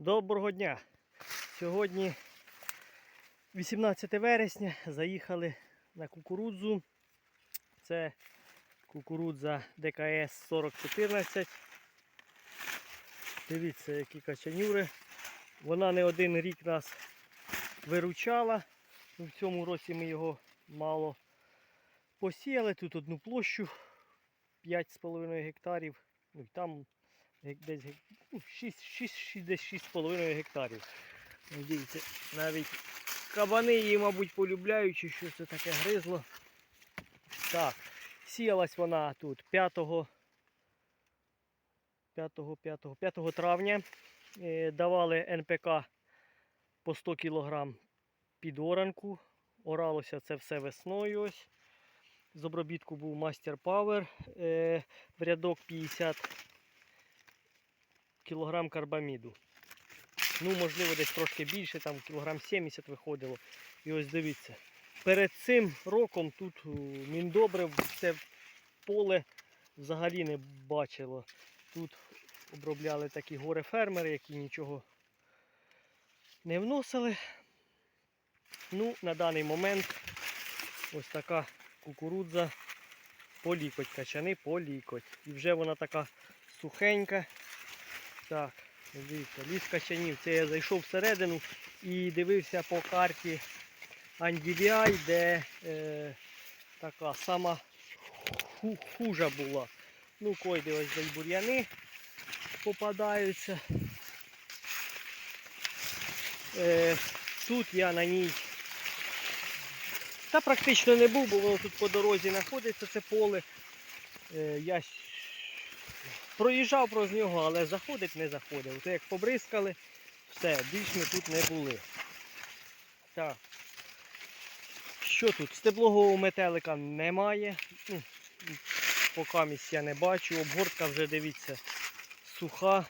Доброго дня! Сьогодні 18 вересня заїхали на кукурудзу. Це кукурудза ДКС 4014. Дивіться, які качанюри. Вона не один рік нас виручала. Ну, В цьому році ми його мало посіяли. Тут одну площу 5,5 гектарів. Ну, і там десь гек- ну, 6, 6, 6, десь 6,5 гектарів. Ну, Дивіться, навіть кабани її, мабуть, полюбляють, чи що це таке гризло. Так, сіялась вона тут 5, 5, 5, 5 травня. Е, Давали НПК по 100 кг під оранку. Оралося це все весною. ось. З обробітку був Master Power. Е, в рядок 50 кілограм карбаміду. Ну, можливо, десь трошки більше, там кілограм 70 виходило. І ось дивіться. Перед цим роком тут у, міндобрив це поле взагалі не бачило. Тут обробляли такі горе-фермери, які нічого не вносили. Ну, на даний момент ось така кукурудза по лікоть, качани по лікоть. І вже вона така сухенька. Так, дивіться, ліс качанів. Це я зайшов всередину і дивився по карті Андівіай, де е, така сама ху- хужа була. Ну, койде ось де бур'яни попадаються. Е, тут я на ній та практично не був, бо воно тут по дорозі знаходиться, це поле. Е, я проїжджав проз нього, але заходить не заходив. То як побризкали, все, більш ми тут не були. Так. Що тут? Стеблового метелика немає. Ну, поки місць я не бачу. Обгортка вже дивіться суха.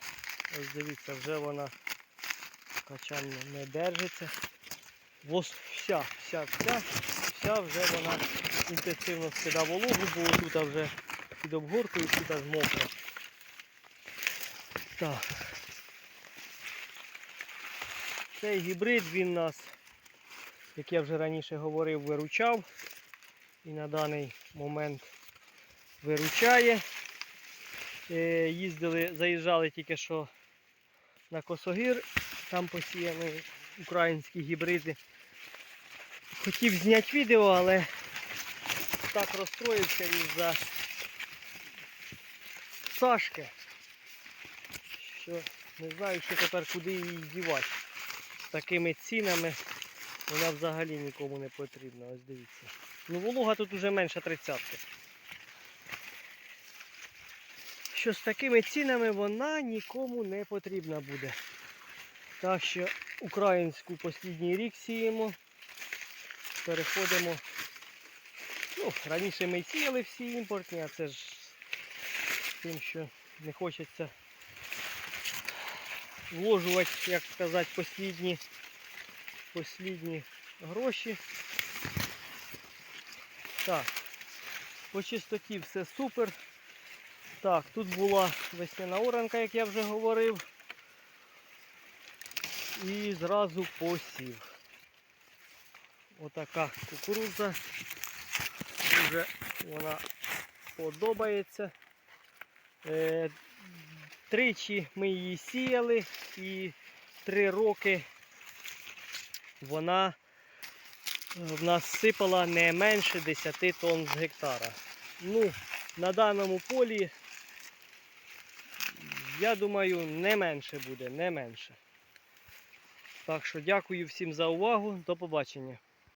Ось дивіться, вже вона качан не- держиться. Вос, вся, вся, вся, вся вже вона інтенсивно скида вологу, бо тут вже під обгоркою тут аж мокро. Так. Цей гібрид він нас, як я вже раніше говорив, виручав. І на даний момент виручає. Е, Їздили, заїжджали тільки що на Косогір, там посіяні українські гібриди. Хотів зняти відео, але так розстроївся із-за Сашки, що не знаю, що тепер куди її дівати. Такими цінами вона взагалі нікому не потрібна. Ось дивіться. Ну волога тут уже менше тридцятки. Що з такими цінами вона нікому не потрібна буде. Так що українську останній рік сіємо. Переходимо. Ну, раніше ми сіяли всі імпортні, а це ж тим, що не хочеться вложувати, як сказати, послідні, послідні гроші. Так, по чистоті все супер. Так, тут була весняна оранка, як я вже говорив. І зразу посів. Отака кукурудза. Дуже вона подобається. Тричі ми її сіяли і три роки вона е, в нас сипала не менше 10 тонн з гектара. Ну, на даному полі, я думаю, не менше буде, не менше. Так що дякую всім за увагу. До побачення.